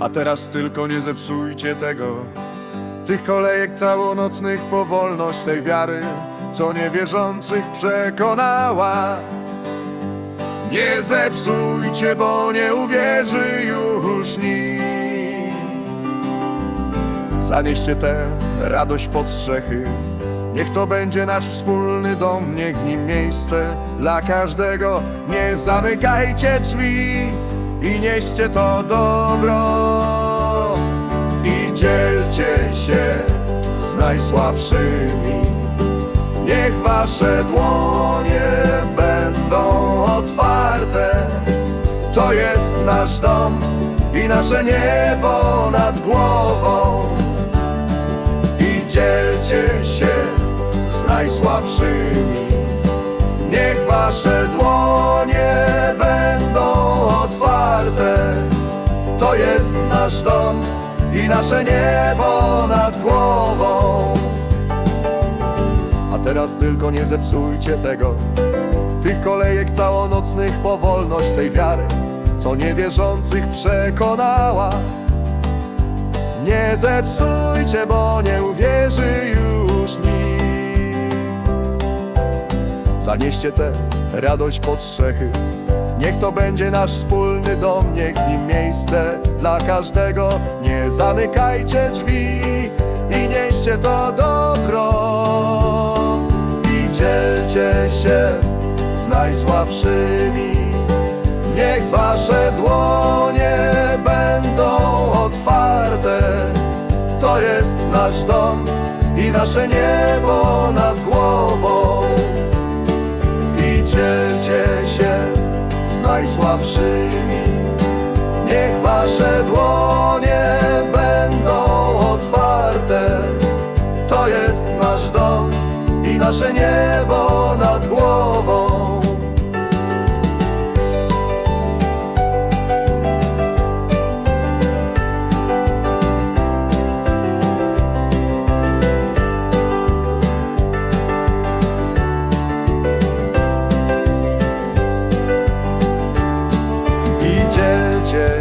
A teraz tylko nie zepsujcie tego. Tych kolejek całonocnych powolność tej wiary Co niewierzących przekonała. Nie zepsujcie, bo nie uwierzy już nikt. Zanieście tę radość pod strzechy. Niech to będzie nasz wspólny dom, niech w nim miejsce dla każdego. Nie zamykajcie drzwi i nieście to dobro. I dzielcie się z najsłabszymi. Niech wasze dłonie będą otwarte. To jest nasz dom i nasze niebo nad głową. I dzielcie się z najsłabszymi. Niech wasze dłonie nasz dom i nasze niebo nad głową. A teraz tylko nie zepsujcie tego Tych kolejek całonocnych powolność tej wiary Co niewierzących przekonała nie zepsujcie, bo nie uwierzy już nikt. Zanieście tę radość pod strzechy. Niech to będzie nasz wspólny dom, niech w nim miejsce dla każdego. Nie zamykajcie drzwi i nieście to dobro. I dzielcie się z najsłabszymi. Niech wasze dłonie będą otwarte. To jest nasz dom i nasze niebo nad głową. I dzielcie najsłabszymi. Niech wasze dłonie będą otwarte. To jest nasz dom i nasze niebo nad głową.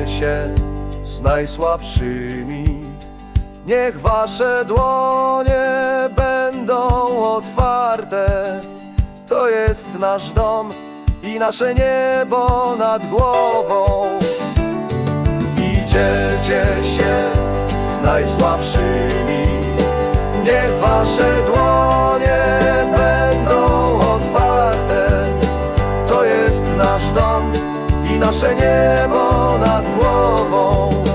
Się z najsłabszymi. Niech wasze dłonie będą otwarte. To jest nasz dom i nasze niebo nad głową. I dzielcie się z najsłabszymi. Niech wasze dłonie będą otwarte. To jest nasz dom nasze niebo nad głową.